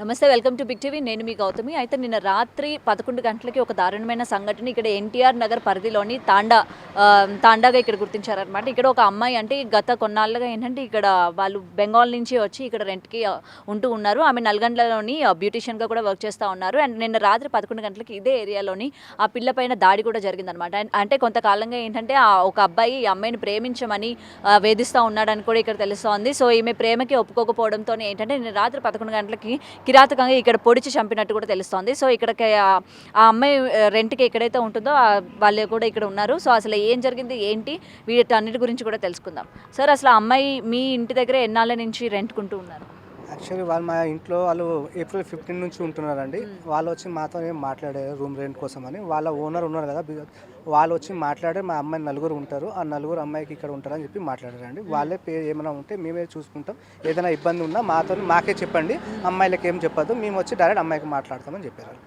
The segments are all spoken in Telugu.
నమస్తే వెల్కమ్ టు బిగ్ టీవీ. నేను మీ గౌతమి. అయితే నిన్న రాత్రి పదకొండు గంటలకి ఒక దారుణమైన సంఘటన ఇక్కడ ఎన్టీఆర్ నగర్ పరిధిలోని తాండా తాండాగా ఇక్కడ గుర్తించారనమాట ఇక్కడ ఒక అమ్మాయి అంటే గత కొన్నాళ్ళుగా ఏంటంటే ఇక్కడ వాళ్ళు బెంగాల్ నుంచి వచ్చి ఇక్కడ రెంట్కి ఉంటూ ఉన్నారు. ఆమె నల్గొండలోని బ్యూటీషియన్గా కూడా వర్క్ చేస్తూ ఉన్నారు. అండ్ నిన్న రాత్రి పదకొండు గంటలకి ఇదే ఏరియాలోని ఆ పిల్ల పైన దాడి కూడా జరిగిందనమాట అంటే కొంతకాలంగా ఏంటంటే ఆ ఒక అబ్బాయి ఈ అమ్మాయిని ప్రేమించమని వేధిస్తూ ఉన్నాడని కూడా ఇక్కడ తెలుస్తోంది. సో ఈమె ప్రేమకి ఒప్పుకోకపోవడంతో ఏంటంటే నిన్న రాత్రి పదకొండు గంటలకి కిరాతకంగా ఇక్కడ పొడిచి చంపినట్టు కూడా తెలుస్తోంది. సో ఇక్కడ ఆ- అమ్మాయి రెంట్కి ఎక్కడైతే ఉంటుందో వాళ్ళు కూడా ఇక్కడ ఉన్నారు. సో అసలు ఏం జరిగింది ఏంటి వీటన్నిటి గురించి కూడా తెలుసుకుందాం. సార్ అసలు ఆ అమ్మాయి మీ ఇంటి దగ్గర ఎన్నాళ్ళ నుంచి రెంట్కుంటూ ఉన్నారు? యాక్చువల్లీ వాళ్ళు మా ఇంట్లో వాళ్ళు ఏప్రిల్ ఫిఫ్టీన్ నుంచి ఉంటున్నారండి. వాళ్ళు వచ్చి మాతో ఏం మాట్లాడారు రూమ్ రెంట్ కోసం అని వాళ్ళ ఓనర్ ఉన్నారు కదా వాళ్ళు వచ్చి మాట్లాడే మా అమ్మాయి నలుగురు ఉంటారు ఆ నలుగురు అమ్మాయికి ఇక్కడ ఉంటారని చెప్పి మాట్లాడారండి. వాళ్ళే పే ఏమైనా ఉంటే మేమే చూసుకుంటాం. ఏదైనా ఇబ్బంది ఉన్నా మాతో మాకే చెప్పండి. అమ్మాయిలకి ఏం చెప్పొద్దు. మేము వచ్చి డైరెక్ట్ అమ్మాయికి మాట్లాడతామని చెప్పారు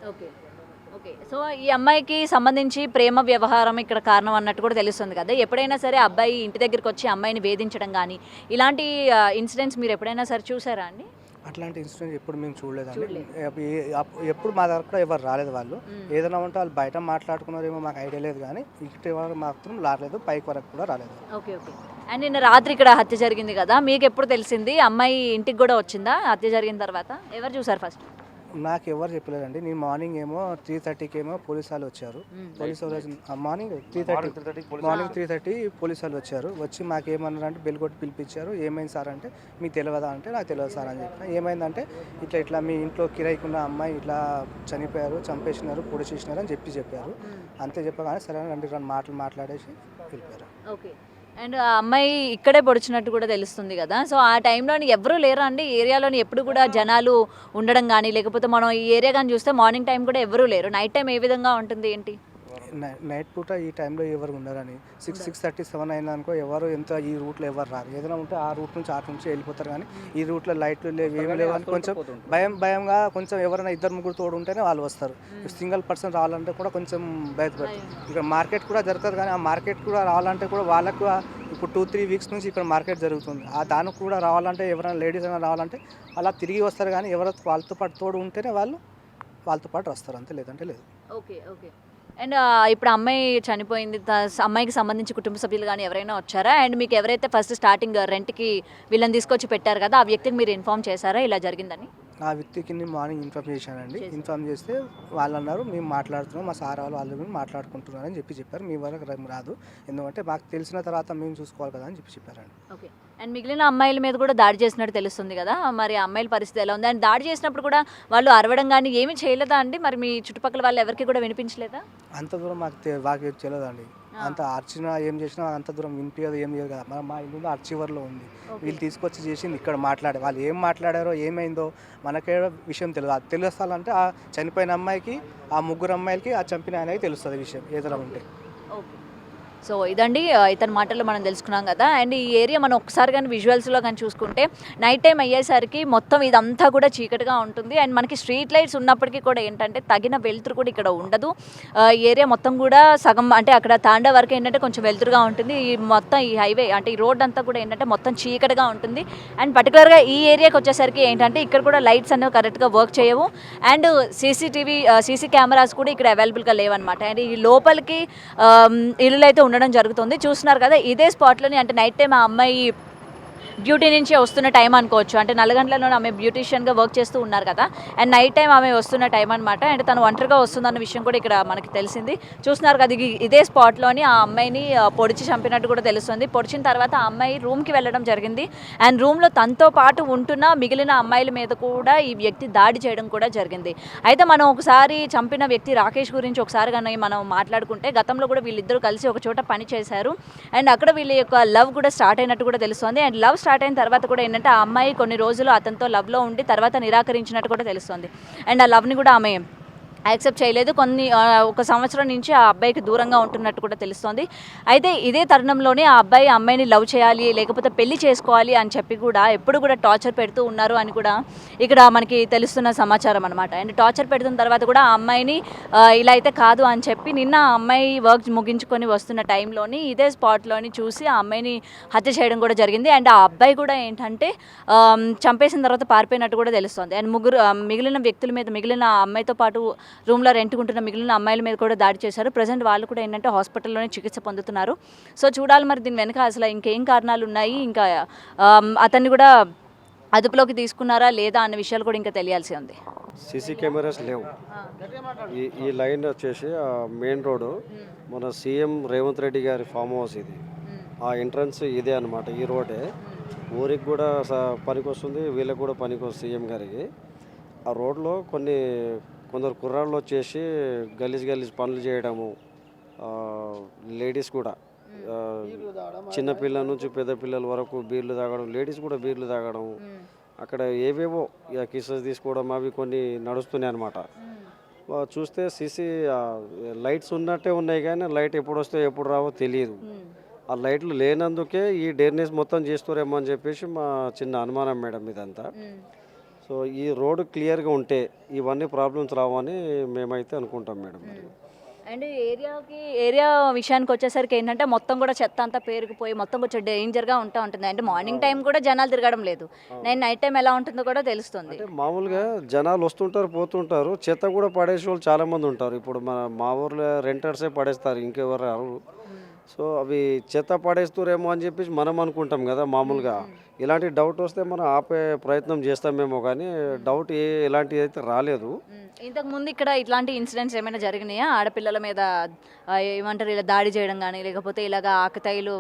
ఓకే. సో ఈ అమ్మాయికి సంబంధించి ప్రేమ వ్యవహారం ఇక్కడ కారణం అన్నట్టు కూడా తెలుస్తుంది కదా. ఎప్పుడైనా సరే అబ్బాయి ఇంటి దగ్గరికి వచ్చి అమ్మాయిని వేధించడం కానీ ఇలాంటి ఇన్సిడెంట్స్ మీరు ఎప్పుడైనా సరే చూసారా అండి? అట్లాంటి ఇన్సిడెంట్ ఎప్పుడు మేము చూడలేదండి. ఎప్పుడు మా దగ్గర కూడా ఎవరు రాలేదు వాళ్ళు. ఏదైనా ఉంటే వాళ్ళు బయట మాట్లాడుకున్నారేమో మాకు ఐడియా లేదు కానీ ఇక్కడ వరకు మాత్రం రాలేదు పైకి వరకు కూడా రాలేదు. Okay okay. అండ్ నిన్న రాత్రి ఇక్కడ హత్య జరిగింది కదా. మీకు ఎప్పుడు తెలిసింది? అమ్మాయి ఇంటికి కూడా వచ్చిందా? హత్య జరిగిన తర్వాత? ఎవరు చూసారు ఫస్ట్? నాకు ఎవరు చెప్పలేదండి. నేను మార్నింగ్ ఏమో త్రీ థర్టీకి ఏమో పోలీస్ వాళ్ళు వచ్చారు. పోలీస్ వాళ్ళు morning three thirty morning three thirty police వాళ్ళు వచ్చారు. వచ్చి మాకు ఏమన్నారు అంటే బెల్ కొట్టి పిలిపించారు. ఏమైంది సార్ అంటే మీకు తెలియదా అంటే నాకు తెలియదు సార్ అని చెప్పిన. ఏమైందంటే ఇట్లా ఇట్లా మీ ఇంట్లో కిరాయికున్న అమ్మాయి ఇట్లా చనిపోయారు చంపేసినారు పొడి చేసినారు అని చెప్పి చెప్పారు. అంతే చెప్పగానే సరే రండి రెండు మాటలు మాట్లాడేసి వెళ్ళిపోయారు. ఓకే. అండ్ ఆ అమ్మాయి ఇక్కడే పొడిచినట్టు కూడా తెలుస్తుంది కదా. సో ఆ టైంలో ఎవరు లేరా అండి? ఏరియాలోని ఎప్పుడు కూడా జనాలు ఉండడం కానీ లేకపోతే మనం ఈ ఏరియా కానీ చూస్తే మార్నింగ్ టైం కూడా ఎవరూ లేరు. నైట్ టైం ఏ విధంగా ఉంటుంది ఏంటి? నైట్ పూట ఈ టైంలో ఎవరు ఉండరని. సిక్స్ సిక్స్ థర్టీ సెవెన్ అయింది అనుకో ఎవరు ఎంత ఈ రూట్లో ఎవరు రారు. ఏదైనా ఉంటే ఆ రూట్ నుంచి ఆ నుంచి వెళ్ళిపోతారు కానీ ఈ రూట్లో లైట్లు లేవు ఏమి లేవు అని కొంచెం భయం భయంగా కొంచెం ఎవరైనా ఇద్దరు ముగ్గురు తోడు ఉంటేనే వాళ్ళు వస్తారు. సింగిల్ పర్సన్ రావాలంటే కూడా కొంచెం భయపడతారు. ఇక్కడ మార్కెట్ కూడా జరుగుతుంది కానీ ఆ మార్కెట్ కూడా రావాలంటే కూడా వాళ్ళకు ఇప్పుడు టూ త్రీ వీక్స్ నుంచి ఇక్కడ మార్కెట్ జరుగుతుంది. ఆ దానికి కూడా రావాలంటే ఎవరైనా లేడీస్ అయినా రావాలంటే అలా తిరిగి వస్తారు కానీ ఎవరు వాళ్ళతో పాటు తోడు ఉంటేనే వాళ్ళు వాళ్ళతో పాటు వస్తారు. అంతే లేదంటే లేదు. Okay okay. అండ్ ఇప్పుడు అమ్మాయి చనిపోయింది అమ్మాయికి సంబంధించి కుటుంబ సభ్యులు కానీ ఎవరైనా వచ్చారా? అండ్ మీకు ఎవరైతే ఫస్ట్ స్టార్టింగ్ రెంట్కి వీళ్ళని తీసుకొచ్చి పెట్టారు కదా ఆ వ్యక్తికి మీరు ఇన్ఫార్మ్ చేశారా? ఇలా జరిగిందని? ఆ వ్యక్తికి నేను మార్నింగ్ ఇన్ఫార్మ్ చేశానండి. ఇన్ఫార్మ్ చేస్తే వాళ్ళు అన్నారు మేము మాట్లాడుతున్నాం మా సార్ వాళ్ళు వాళ్ళు మేము మాట్లాడుకుంటున్నారని చెప్పి చెప్పారు. మీ వరకు రాదు. ఎందుకంటే మాకు తెలిసిన తర్వాత మేము చూసుకోవాలి కదా అని చెప్పి చెప్పారండి. ఓకే. అండ్ మిగిలిన అమ్మాయిల మీద కూడా దాడి చేసినట్టు తెలుస్తుంది కదా. మరి అమ్మాయిల పరిస్థితి ఎలా ఉంది? అండ్ దాడి చేసినప్పుడు కూడా వాళ్ళు అరవడం కానీ ఏమీ చేయలేదా అండి? మరి మీ చుట్టుపక్కల వాళ్ళు ఎవరికి కూడా వినిపించలేదా? అంత దూరం మాకు మాకు తెలియదండి అంత అర్చిన ఏం చేసినా అంత దూరం వినిపించదు ఏం చేయదు కదా. మన మా ఇల్లు అర్చివర్లో ఉంది. వీళ్ళు తీసుకొచ్చి చేసింది ఇక్కడ మాట్లాడే వాళ్ళు ఏం మాట్లాడారో ఏమైందో మనకే విషయం తెలియదు అది తెలుస్తాలంటే ఆ చనిపోయిన అమ్మాయికి ఆ ముగ్గురు అమ్మాయిలకి ఆ చంపిన ఆయనకి తెలుస్తుంది విషయం. ఏదైనా ఉంటే. సో ఇదండి ఇతని మాటల్లో మనం తెలుసుకున్నాం కదా. అండ్ ఈ ఏరియా మనం ఒకసారి కానీ విజువల్స్లో కానీ చూసుకుంటే నైట్ టైం అయ్యేసరికి మొత్తం ఇదంతా కూడా చీకటిగా ఉంటుంది. అండ్ మనకి స్ట్రీట్ లైట్స్ ఉన్నప్పటికీ కూడా ఏంటంటే తగిన వెలుతురు కూడా ఇక్కడ ఉండదు. ఈ ఏరియా మొత్తం కూడా సగం అంటే అక్కడ తాండా వరకు ఏంటంటే కొంచెం వెలుతురుగా ఉంటుంది. ఈ మొత్తం ఈ హైవే అంటే ఈ రోడ్ అంతా కూడా ఏంటంటే మొత్తం చీకటిగా ఉంటుంది. అండ్ పర్టికులర్గా ఈ ఏరియాకి వచ్చేసరికి ఏంటంటే ఇక్కడ కూడా లైట్స్ అనేవి కరెక్ట్గా వర్క్ చేయవు. అండ్ సీసీటీవీ సీసీ కెమెరాస్ కూడా ఇక్కడ అవైలబుల్గా లేవన్నమాట. అండ్ ఈ లోపలికి ఇల్లులైతే అయితే ఉండడం జరుగుతుంది. చూస్తున్నారు కదా ఇదే స్పాట్లోని అంటే నైట్ టైం ఆ అమ్మాయి డ్యూటీ నుంచి వస్తున్న టైం అనుకోవచ్చు. అంటే నల్లగంటలలో ఆమె బ్యూటీషియన్గా వర్క్ చేస్తూ ఉన్నారు కదా. అండ్ నైట్ టైం ఆమె వస్తున్న టైం అనమాట అండ్ తను ఒంటరిగా వస్తుందన్న విషయం కూడా ఇక్కడ మనకి తెలిసింది. చూస్తున్నారు కదా ఇదే స్పాట్లోని ఆ అమ్మాయిని పొడిచి చంపినట్టు కూడా తెలుస్తుంది. పొడిచిన తర్వాత ఆ అమ్మాయి రూమ్కి వెళ్ళడం జరిగింది. అండ్ రూమ్లో తనతో పాటు ఉంటున్న మిగిలిన అమ్మాయిల మీద కూడా ఈ వ్యక్తి దాడి చేయడం కూడా జరిగింది. అయితే మనం ఒకసారి చంపిన వ్యక్తి రాకేష్ గురించి ఒకసారి కానీ మనం మాట్లాడుకుంటే గతంలో కూడా వీళ్ళిద్దరూ కలిసి ఒక చోట పని చేశారు. అండ్ అక్కడ వీళ్ళ యొక్క లవ్ కూడా స్టార్ట్ అయినట్టు కూడా తెలుస్తుంది. అండ్ లవ్ లవ్ స్టార్ట్ అయిన తర్వాత కూడా ఏంటంటే ఆ అమ్మాయి కొన్ని రోజులు అతనితో లవ్లో ఉండి తర్వాత నిరాకరించినట్టు కూడా తెలుస్తుంది. అండ్ ఆ లవ్ని కూడా ఆమె యాక్సెప్ట్ చేయలేదు. కొన్ని ఒక సంవత్సరం నుంచి ఆ అబ్బాయికి దూరంగా ఉంటున్నట్టు కూడా తెలుస్తోంది. అయితే ఇదే తరుణంలోనే ఆ అబ్బాయి అమ్మాయిని లవ్ చేయాలి లేకపోతే పెళ్ళి చేసుకోవాలి అని చెప్పి కూడా ఎప్పుడు కూడా టార్చర్ పెడుతూ ఉన్నారు అని కూడా ఇక్కడ మనకి తెలుస్తున్న సమాచారం అనమాట అండ్ టార్చర్ పెడుతున్న తర్వాత కూడా ఆ అమ్మాయిని ఇలా అయితే కాదు అని చెప్పి నిన్న ఆ అమ్మాయి వర్క్ ముగించుకొని వస్తున్న టైంలోని ఇదే స్పాట్లోని చూసి ఆ అమ్మాయిని హత్య చేయడం కూడా జరిగింది. అండ్ ఆ అబ్బాయి కూడా ఏంటంటే చంపేసిన తర్వాత పారిపోయినట్టు కూడా తెలుస్తుంది. అండ్ ముగ్గురు మిగిలిన వ్యక్తుల మీద మిగిలిన అమ్మాయితో పాటు రూమ్లో రెంట్కుంటున్న మిగిలిన అమ్మాయిల మీద కూడా దాడి చేశారు. ప్రజెంట్ వాళ్ళు కూడా ఏంటంటే హాస్పిటల్లోనే చికిత్స పొందుతున్నారు. సో చూడాలి మరి దీని వెనక అసలు ఇంకేం కారణాలు ఉన్నాయి? ఇంకా అతన్ని కూడా అదుపులోకి తీసుకున్నారా లేదా అన్న విషయాలు కూడా ఇంకా తెలియాల్సి ఉంది. సీసీ కెమెరాస్ లేవు. ఈ ఈ లైన్ వచ్చేసి మెయిన్ రోడ్డు మన సీఎం రేవంత్ రెడ్డి గారి ఫామ్ హౌస్ ఇది. ఆ ఎంట్రన్స్ ఇదే అనమాట ఈ రోడే. ఊరికి కూడా స- పనికొస్తుంది వీళ్ళకి కూడా పనికొస్తుంది సీఎం గారికి. ఆ రోడ్లో కొన్ని కొందరు కుర్రాళ్ళు వచ్చేసి గలీజ్ గలీజ్ పనులు చేయడము లేడీస్ కూడా ఆ, చిన్న పిల్లల నుంచి పెద్ద పిల్లల వరకు బీర్లు తాగడం లేడీస్ కూడా బీర్లు తాగడం అక్కడ ఏవేవో ఇక కిసెస్ తీసుకోవడం అవి కొన్ని నడుస్తున్నాయి అనమాట చూస్తే సీసీ లైట్స్ ఉన్నట్టే ఉన్నాయి కానీ లైట్ ఎప్పుడు వస్తే ఎప్పుడు రావో తెలియదు. ఆ లైట్లు లేనందుకే ఈ డేర్నెస్ మొత్తం చేస్తారేమో అని చెప్పేసి మా చిన్న అనుమానం మేడం ఇదంతా. సో ఈ రోడ్డు క్లియర్గా ఉంటే ఇవన్నీ ప్రాబ్లమ్స్ రావని మేమైతే అనుకుంటాం మేడం. మరి అండ్ ఏరియాకి ఏరియా విషయానికి వచ్చేసరికి ఏంటంటే మొత్తం కూడా చెత్త అంతా పేరుకుపోయి మొత్తం కొంచెం డేంజర్గా ఉంటా ఉంటుంది? అంటే మార్నింగ్ టైం కూడా జనాలు తిరగడం లేదు. నేను నైట్ టైం ఎలా ఉంటుందో కూడా తెలుస్తుంది. మామూలుగా జనాలు వస్తుంటారు పోతుంటారు చెత్త కూడా పడేసే వాళ్ళు చాలా మంది ఉంటారు. ఇప్పుడు మన మా ఊర్లో రెంటర్సే పడేస్తారు ఇంకెవరు సో అవి చెత్త పడేస్తురేమో అని చెప్పేసి మనం అనుకుంటాం కదా మామూలుగా. ఇలాంటి డౌట్ వస్తే మనం ఆపే ప్రయత్నం చేస్తామేమో కానీ డౌట్ ఏ ఎలాంటిది అయితే రాలేదు. మ్మ్. ఇంతకు ముందు ఇక్కడ ఇట్లాంటి ఇన్సిడెంట్స్ ఏమైనా జరిగినాయా? ఆడపిల్లల మీద ఏమంటారు ఇలా దాడి చేయడం కానీ లేకపోతే ఇలాగా ఆకతాయిలు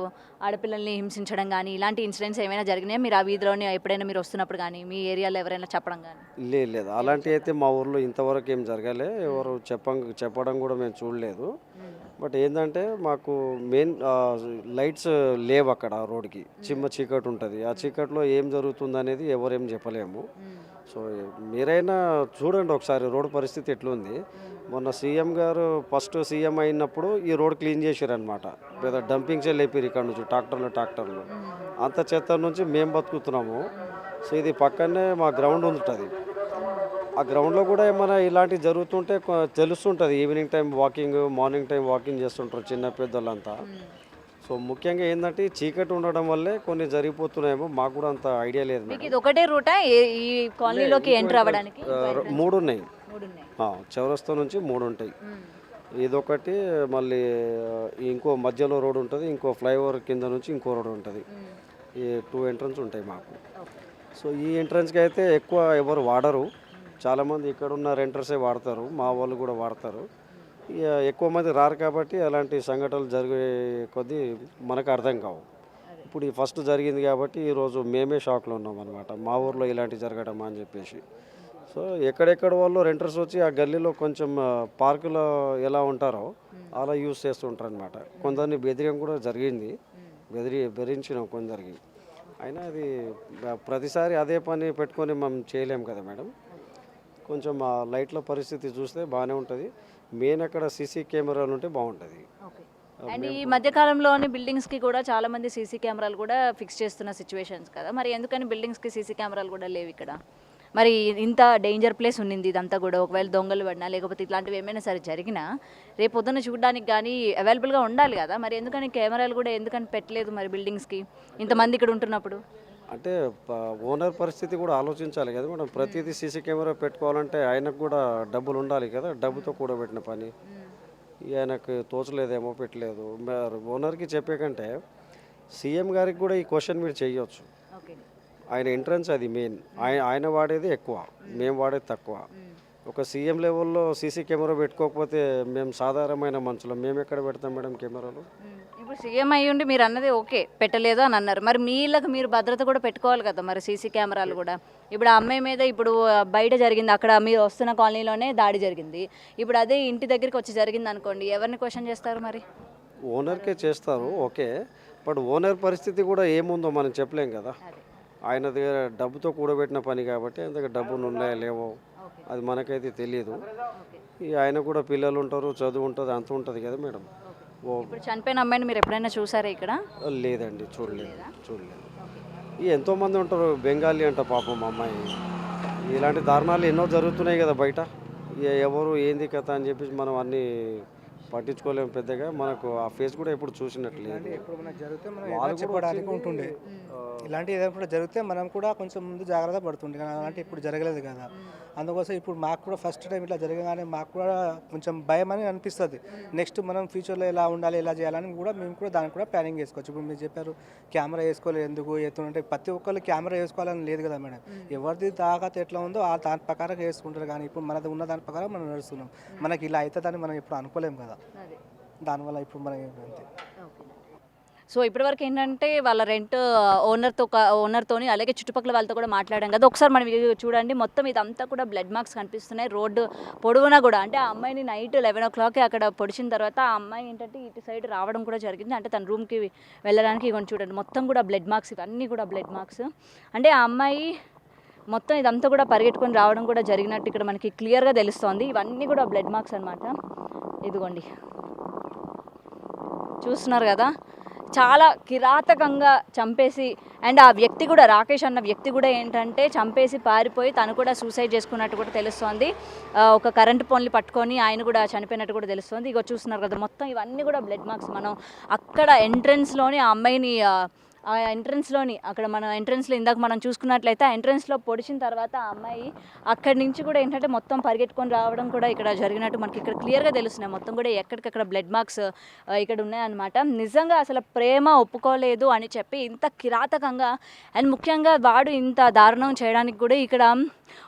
ఆడపిల్లల్ని హింసించడం కానీ ఇలాంటి ఇన్సిడెంట్స్ ఏమైనా జరిగినాయా? మీరు ఆ వీధిలోని ఎప్పుడైనా మీరు వస్తున్నప్పుడు కానీ మీ ఏరియాలో ఎవరైనా చెప్పడం కానీ లేదు లేదు. అలాంటివి అయితే మా ఊర్లో ఇంతవరకు ఏం జరగలే. ఎవరు చెప్పం చెప్పడం కూడా మేము చూడలేదు. బట్ ఏంటంటే మాకు మెయిన్ లైట్స్ లేవు అక్కడ రోడ్కి చిమ్మ చీకటి ఉంటుంది. ఆ చీకట్లో ఏం జరుగుతుంది అనేది ఎవరేం చెప్పలేము. సో మీరైనా చూడండి ఒకసారి రోడ్ పరిస్థితి ఎట్లుంది. మొన్న సీఎం గారు ఫస్ట్ సీఎం అయినప్పుడు ఈ రోడ్ క్లీన్ చేశారనమాట పెద్ద డంపింగ్ సెల్ అయిపోయారు ఇక్కడ నుంచి ట్రాక్టర్లు ట్రాక్టర్లు. అంత చెత్త నుంచి మేము బతుకుతున్నాము. సో ఇది పక్కనే మా గ్రౌండ్ ఉంటుంది. ఆ గ్రౌండ్లో కూడా ఏమైనా ఇలాంటివి జరుగుతుంటే తెలుస్తుంటుంది. Evening time walking morning time walking చేస్తుంటారు చిన్న పెద్దలంతా సో ముఖ్యంగా ఏంటంటే చీకటి ఉండడం వల్లే కొన్ని జరిగిపోతున్నాయేమో మాకు కూడా అంత ఐడియా లేదు మీకు మేడం. ఇది ఒకటే రూటా? ఈ కాలనీలోకి ఎంటర్ అవ్వడానికి మూడు ఉన్నాయి మూడు ఉన్నాయి ఆ, చౌరస్తా నుంచి మూడు ఉంటాయి మ్మ్. ఇదొకటి మళ్ళీ ఆ, ఇంకో మధ్యలో రోడ్ ఉంటుంది ఇంకో ఫ్లైఓవర్ కింద నుంచి ఇంకో రోడ్ ఉంటుంది. మ్మ్. ఈ టూ ఎంట్రన్స్ ఉంటాయి మాకు. ఓకే. సో ఈ ఎంట్రన్స్కి అయితే ఎక్కువ ఎవరు వాడరు. చాలామంది ఇక్కడ ఉన్న రెంటర్సే వాడతారు మా వాళ్ళు కూడా వాడతారు. ఎక్కువ మంది రారు కాబట్టి అలాంటి సంఘటనలు జరిగే కొద్దీ మనకు అర్థం కావు. ఇప్పుడు ఈ ఫస్ట్ జరిగింది కాబట్టి ఈరోజు మేమే షాక్లో ఉన్నాం అనమాట మా ఊర్లో ఇలాంటివి జరగడం అని చెప్పేసి. సో ఎక్కడెక్కడ వాళ్ళు రెంటర్స్ వచ్చి ఆ గల్లీలో కొంచెం పార్కులో ఎలా ఉంటారో అలా యూస్ చేస్తుంటారు అనమాట కొందరిని బెదిరియం కూడా జరిగింది. బెదిరి బెదిరించిన కొందరికి. అయినా అది ప్రతిసారి అదే పని పెట్టుకొని మనం చేయలేము కదా మేడం. కొంచెం ఆ లైట్ల పరిస్థితి చూస్తే బాగానే ఉంటుంది. మెయిన్ అక్కడ సీసీ కెమెరాలు ఉంటే బాగుంటుంది. ఓకే. అండ్ ఈ మధ్య కాలంలోని బిల్డింగ్స్కి కూడా చాలా మంది సీసీ కెమెరాలు కూడా ఫిక్స్ చేస్తున్న సిచ్యువేషన్స్ కదా. మరి ఎందుకని బిల్డింగ్స్కి సీసీ కెమెరాలు కూడా లేవు ఇక్కడ? మరి ఇంత డేంజర్ ప్లేస్ ఉన్నింది ఇదంతా కూడా. ఒకవేళ దొంగలు పడినా లేకపోతే ఇట్లాంటివి ఏమైనా సరే జరిగినా రేపు పొద్దున్న చూడడానికి కానీ అవైలబుల్గా ఉండాలి కదా. మరి ఎందుకని కెమెరాలు కూడా ఎందుకని పెట్టలేదు మరి బిల్డింగ్స్కి ఇంతమంది ఇక్కడ ఉంటున్నప్పుడు? అంటే ఓనర్ పరిస్థితి కూడా ఆలోచించాలి కదా మేడం. ప్రతిదీ సీసీ కెమెరా పెట్టుకోవాలంటే ఆయనకు కూడా డబ్బులు ఉండాలి కదా డబ్బుతో కూడబెట్టిన పని. ఆయనకు తోచలేదేమో పెట్టలేదు. ఓనర్కి చెప్పే కంటే సీఎం గారికి కూడా ఈ క్వశ్చన్ మీరు చేయొచ్చు ఆయన ఎంట్రన్స్ అది మెయిన్. ఆయన ఆయన వాడేది ఎక్కువ. మేము. వాడేది తక్కువ. ఒక సీఎం లెవెల్లో సీసీ కెమెరా పెట్టుకోకపోతే మేము సాధారణమైన మనుషులం మేము ఎక్కడ పెడతాం మేడం కెమెరాలు? ఇప్పుడు సీఎం అయ్యి ఉండి మీరు అన్నది ఓకే పెట్టలేదు అని అన్నారు. మరి మీళ్ళకి మీరు భద్రత కూడా పెట్టుకోవాలి కదా మరి సీసీ కెమెరాలు కూడా. ఇప్పుడు ఆ అమ్మాయి మీద ఇప్పుడు బయట జరిగింది అక్కడ మీరు వస్తున్న కాలనీలోనే దాడి జరిగింది. ఇప్పుడు అదే ఇంటి దగ్గరికి వచ్చి జరిగింది అనుకోండి ఎవరిని క్వశ్చన్ చేస్తారు మరి? ఓనర్కే చేస్తారు ఓకే. బట్ ఓనర్ పరిస్థితి కూడా ఏముందో మనం చెప్పలేం కదా. ఆయన దగ్గర డబ్బుతో కూడబెట్టిన పని కాబట్టి ఆయన దగ్గర డబ్బులు ఉన్నాయా లేవో అది మనకైతే తెలియదు ఆయన కూడా పిల్లలు ఉంటారు చదువు ఉంటుంది అంత ఉంటుంది కదా మేడం. ఇప్పుడు చనిపోయిన అమ్మాయిని మీరు ఎప్పుడైనా చూసారా ఇక్కడ? లేదండి చూడలేదు చూడలేదు. ఎంతోమంది ఉంటారు బెంగాలీ అంట పాపం అమ్మాయి. ఇలాంటి దారుణాలు ఎన్నో జరుగుతున్నాయి కదా బయట. ఎవరు ఏంది కథ అని చెప్పేసి మనం అన్నీ పట్టించుకోలేము పెద్దగా. మనకు ఆ ఫేస్ కూడా ఎప్పుడు చూసినట్లేదు మనకు జరిగితే మనం వాళ్ళు ఏదైనా కూడా చెప్పడానికి వచ్చింది, ఉంటుండే. ఇలాంటి ఏదైనా కూడా జరిగితే మనం కూడా కొంచెం ముందు జాగ్రత్త పడుతుండే. కానీ అలాంటి ఇప్పుడు జరగలేదు కదా. అందుకోసం ఇప్పుడు మాకు కూడా ఫస్ట్ టైం ఇట్లా జరగగానే మాకు కూడా కొంచెం భయం అని అనిపిస్తుంది. నెక్స్ట్ మనం ఫ్యూచర్లో ఎలా ఉండాలి ఎలా చేయాలని కూడా మేము కూడా దానికి కూడా ప్లానింగ్ చేసుకోవచ్చు. ఇప్పుడు మీరు చెప్పారు కెమెరా వేసుకోలేదు ఎందుకు ఎత్తుంటే ప్రతి ఒక్కళ్ళు కెమెరా వేసుకోవాలని లేదు కదా మేడం. ఎవరిది తాకత ఎట్లా ఉందో ఆ దాని ప్రకారం వేసుకుంటారు. కానీ ఇప్పుడు మనది ఉన్న దాని ప్రకారం మనం నడుస్తున్నాం. మనకి ఇలా అవుతుందని మనం ఇప్పుడు అనుకోలేము కదా. దానివల్ల ఇప్పుడు మనం అంతే. సో ఇప్పటివరకు ఏంటంటే వాళ్ళ రెంట్ ఓనర్తో ఓనర్తోని అలాగే చుట్టుపక్కల వాళ్ళతో కూడా మాట్లాడాం కదా. ఒకసారి మనం చూడండి. మొత్తం ఇదంతా కూడా బ్లడ్ మార్క్స్ కనిపిస్తున్నాయి. రోడ్డు పొడవునా కూడా అంటే ఆ అమ్మాయిని నైట్ లెవెన్ ఓ క్లాక్కి అక్కడ పొడిచిన తర్వాత ఆ అమ్మాయి ఏంటంటే ఇటు సైడ్ రావడం కూడా జరిగింది. అంటే తన రూమ్కి వెళ్ళడానికి ఇగోండి చూడండి. మొత్తం కూడా బ్లడ్ మార్క్స్ ఇవన్నీ కూడా బ్లడ్ మార్క్స్ అంటే ఆ అమ్మాయి మొత్తం ఇదంతా కూడా పరిగెట్టుకొని రావడం కూడా జరిగినట్టు ఇక్కడ మనకి క్లియర్గా తెలుస్తోంది. ఇవన్నీ కూడా బ్లడ్ మార్క్స్ అనమాట ఇదిగోండి. చూస్తున్నారు కదా? చాలా కిరాతకంగా చంపేసి అండ్ ఆ వ్యక్తి కూడా రాకేష్ అన్న వ్యక్తి కూడా ఏంటంటే చంపేసి పారిపోయి తను కూడా సూసైడ్ చేసుకున్నట్టు కూడా తెలుస్తోంది. ఒక కరెంట్ పోన్లు పట్టుకొని ఆయన కూడా చనిపోయినట్టు కూడా తెలుస్తోంది. ఇక చూస్తున్నారు కదా మొత్తం ఇవన్నీ కూడా బ్లడ్ మార్క్స్. మనం అక్కడ ఎంట్రన్స్లోనే ఆ అమ్మాయిని ఆ, ఎంట్రన్స్లోని అక్కడ మన ఎంట్రన్స్లో ఇందాక మనం చూసుకున్నట్లయితే ఆ ఎంట్రన్స్లో పొడిచిన తర్వాత ఆ అమ్మాయి అక్కడి నుంచి కూడా ఏంటంటే మొత్తం పరిగెట్టుకొని రావడం కూడా ఇక్కడ జరిగినట్టు మనకి ఇక్కడ క్లియర్గా తెలుస్తున్నాయి. మొత్తం కూడా ఎక్కడికక్కడ బ్లడ్ మార్క్స్ ఇక్కడ ఉన్నాయన్నమాట. నిజంగా అసలు ప్రేమ ఒప్పుకోలేదు అని చెప్పి ఇంత కిరాతకంగా అండ్ ముఖ్యంగా వాడు ఇంత దారుణం చేయడానికి కూడా ఇక్కడ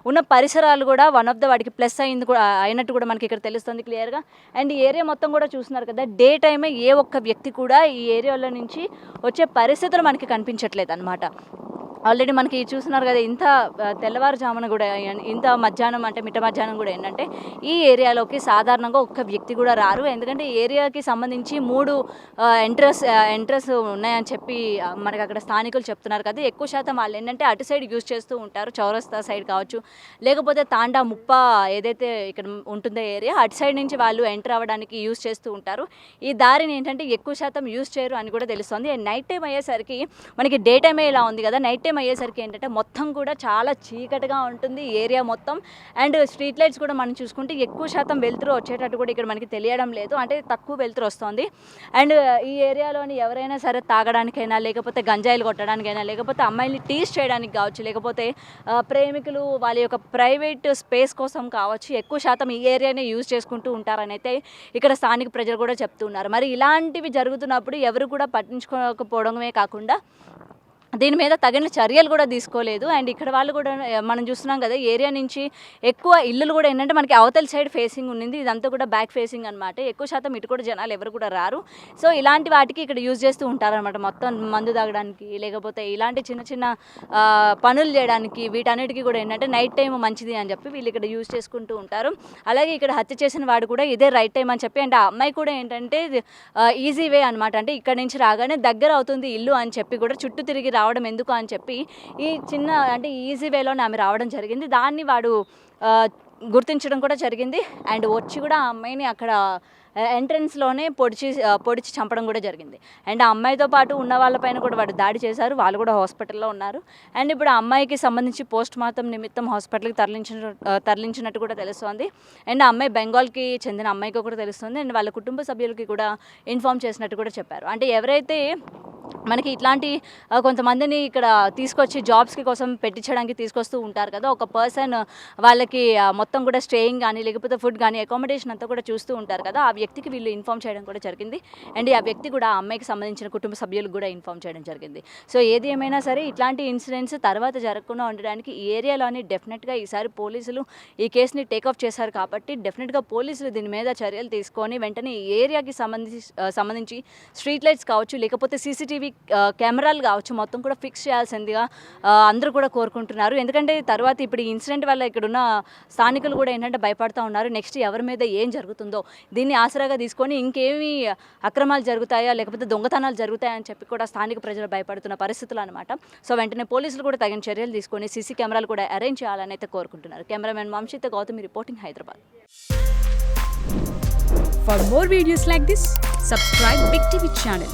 ఉన్న పరిసరాలు కూడా వన్ ఆఫ్ ద వాడికి ప్లస్ అయింది కూడా అయినట్టు కూడా మనకి ఇక్కడ తెలుస్తుంది క్లియర్గా అండ్ ఈ ఏరియా మొత్తం కూడా చూస్తున్నారు కదా డే టైమే ఏ ఒక్క వ్యక్తి కూడా ఈ ఏరియాలో నుంచి వచ్చే పరిస్థితులు మనకి కనిపించట్లేదు అనమాట ఆల్రెడీ మనకి చూస్తున్నారు కదా ఇంత తెల్లవారుజామున కూడా ఇంత మధ్యాహ్నం అంటే మిట్ట మధ్యాహ్నం కూడా ఏంటంటే ఈ ఏరియాలోకి సాధారణంగా ఒక్క వ్యక్తి కూడా రారు. ఎందుకంటే ఈ ఏరియాకి సంబంధించి మూడు ఎంట్రస్ ఎంట్రస్ ఉన్నాయని చెప్పి మనకి అక్కడ స్థానికులు చెప్తున్నారు కదా ఎక్కువ శాతం వాళ్ళు ఏంటంటే అటు సైడ్ యూజ్ చేస్తూ ఉంటారు. చౌరస్తా సైడ్ కావచ్చు. లేకపోతే తాండా ముప్ప ఏదైతే ఇక్కడ ఉంటుందో ఏరియా అటు సైడ్ నుంచి వాళ్ళు ఎంటర్ అవ్వడానికి యూజ్ చేస్తూ ఉంటారు. ఈ దారిని ఏంటంటే ఎక్కువ శాతం యూజ్ చేయరు అని కూడా తెలుస్తుంది. నైట్ టైం అయ్యేసరికి మనకి డే టైమే ఇలా ఉంది కదా నైట్ టైం అయ్యేసరికి ఏంటంటే మొత్తం కూడా చాలా చీకటిగా ఉంటుంది ఏరియా మొత్తం. అండ్ స్ట్రీట్ లైట్స్ కూడా మనం చూసుకుంటే ఎక్కువ శాతం వెలుతురు వచ్చేటట్టు కూడా ఇక్కడ మనకి తెలియడం లేదు. అంటే తక్కువ వెలుతురు వస్తుంది. అండ్ ఈ ఏరియాలోని ఎవరైనా సరే తాగడానికైనా లేకపోతే గంజాయిలు కొట్టడానికైనా లేకపోతే అమ్మాయిని టీస్ చేయడానికి కావచ్చు లేకపోతే ప్రేమికులు వాళ్ళ యొక్క ప్రైవేట్ స్పేస్ కోసం కావచ్చు ఎక్కువ శాతం ఈ ఏరియానే యూజ్ చేసుకుంటూ ఉంటారని అయితే ఇక్కడ స్థానిక ప్రజలు కూడా చెప్తున్నారు. మరి ఇలాంటివి జరుగుతున్నప్పుడు ఎవరు కూడా పట్టించుకోకపోవడమే కాకుండా దీని మీద తగిన చర్యలు కూడా తీసుకోలేదు. అండ్ ఇక్కడ వాళ్ళు కూడా మనం చూస్తున్నాం కదా ఏరియా నుంచి ఎక్కువ ఇల్లులు కూడా ఏంటంటే మనకి అవతల సైడ్ ఫేసింగ్ ఉన్నింది. ఇదంతా కూడా బ్యాక్ ఫేసింగ్ అనమాట ఎక్కువ శాతం ఇటు కూడా జనాలు ఎవరు కూడా రారు. సో ఇలాంటి వాటికి ఇక్కడ యూజ్ చేస్తూ ఉంటారనమాట మొత్తం మందు తాగడానికి లేకపోతే ఇలాంటి చిన్న చిన్న పనులు చేయడానికి వీటన్నిటికీ కూడా ఏంటంటే నైట్ టైం మంచిది అని చెప్పి వీళ్ళు ఇక్కడ యూజ్ చేసుకుంటూ ఉంటారు. అలాగే ఇక్కడ హత్య చేసిన వాడు కూడా ఇదే రైట్ టైం అని చెప్పి అండ్ ఆ అమ్మాయి కూడా ఏంటంటే ఈజీ వే అనమాట అంటే ఇక్కడ నుంచి రాగానే దగ్గర అవుతుంది ఇల్లు అని చెప్పి కూడా చుట్టూ తిరిగి రావడం ఎందుకు అని చెప్పి ఈ చిన్న అంటే ఈజీ వేలోనే ఆమె రావడం జరిగింది. దాన్ని వాడు గుర్తించడం కూడా జరిగింది. అండ్ వచ్చి కూడా ఆ అమ్మాయిని అక్కడ ఎంట్రన్స్లోనే పొడిచి పొడిచి చంపడం కూడా జరిగింది. అండ్ ఆ అమ్మాయితో పాటు ఉన్న వాళ్ళపైన కూడా వాడు దాడి చేశారు. వాళ్ళు కూడా హాస్పిటల్లో ఉన్నారు. అండ్ ఇప్పుడు ఆ అమ్మాయికి సంబంధించి పోస్ట్ మార్టం నిమిత్తం హాస్పిటల్కి తరలించిన తరలించినట్టు కూడా తెలుస్తోంది. అండ్ ఆ అమ్మాయి బెంగాల్కి చెందిన అమ్మాయికి కూడా తెలుస్తుంది. అండ్ వాళ్ళ కుటుంబ సభ్యులకి కూడా ఇన్ఫామ్ చేసినట్టు కూడా చెప్పారు. అంటే ఎవరైతే మనకి ఇట్లాంటి కొంతమందిని ఇక్కడ తీసుకొచ్చి జాబ్స్కి కోసం పెట్టించడానికి తీసుకొస్తూ ఉంటారు కదా. ఒక పర్సన్ వాళ్ళకి మొత్తం కూడా స్టేయింగ్ కానీ లేకపోతే ఫుడ్ కానీ అకామిడేషన్ అంతా కూడా చూస్తూ ఉంటారు కదా. ఆ వ్యక్తికి వీళ్ళు ఇన్ఫామ్ చేయడం కూడా జరిగింది. అండ్ ఆ వ్యక్తి కూడా ఆ అమ్మాయికి సంబంధించిన కుటుంబ సభ్యులకు కూడా ఇన్ఫామ్ చేయడం జరిగింది. సో ఏది ఏమైనా సరే ఇట్లాంటి ఇన్సిడెంట్స్ తర్వాత జరగకుండా ఉండడానికి ఈ ఏరియాలోని డెఫినెట్గా ఈసారి పోలీసులు ఈ కేసుని టేకప్ చేశారు కాబట్టి డెఫినెట్గా పోలీసులు దీని మీద చర్యలు తీసుకొని వెంటనే ఈ ఏరియాకి సంబంధించి సంబంధించి స్ట్రీట్ లైట్స్ కావచ్చు లేకపోతే సీసీటీవీ కెమెరాలు కావచ్చు మొత్తం కూడా ఫిక్స్ చేయాల్సిందిగా అందరూ కూడా కోరుకుంటున్నారు. ఎందుకంటే తర్వాత ఇప్పుడు ఈ ఇన్సిడెంట్ వల్ల ఇక్కడ ఉన్న స్థానికులు కూడా ఏంటంటే భయపడుతూ ఉన్నారు. నెక్స్ట్ ఎవరి మీద ఏం జరుగుతుందో దీన్ని ఆసరాగా తీసుకొని ఇంకేమి అక్రమాలు జరుగుతాయా లేకపోతే దొంగతనాలు జరుగుతాయా అని చెప్పి కూడా స్థానిక ప్రజలు భయపడుతున్న పరిస్థితులు అనమాట సో వెంటనే పోలీసులు కూడా తగిన చర్యలు తీసుకొని సీసీ కెమెరాలు కూడా అరేంజ్ చేయాలని అయితే కోరుకుంటున్నారు. Cameraman Vamshita Gautami reporting Hyderabad For more videos like this, subscribe Big TV channel.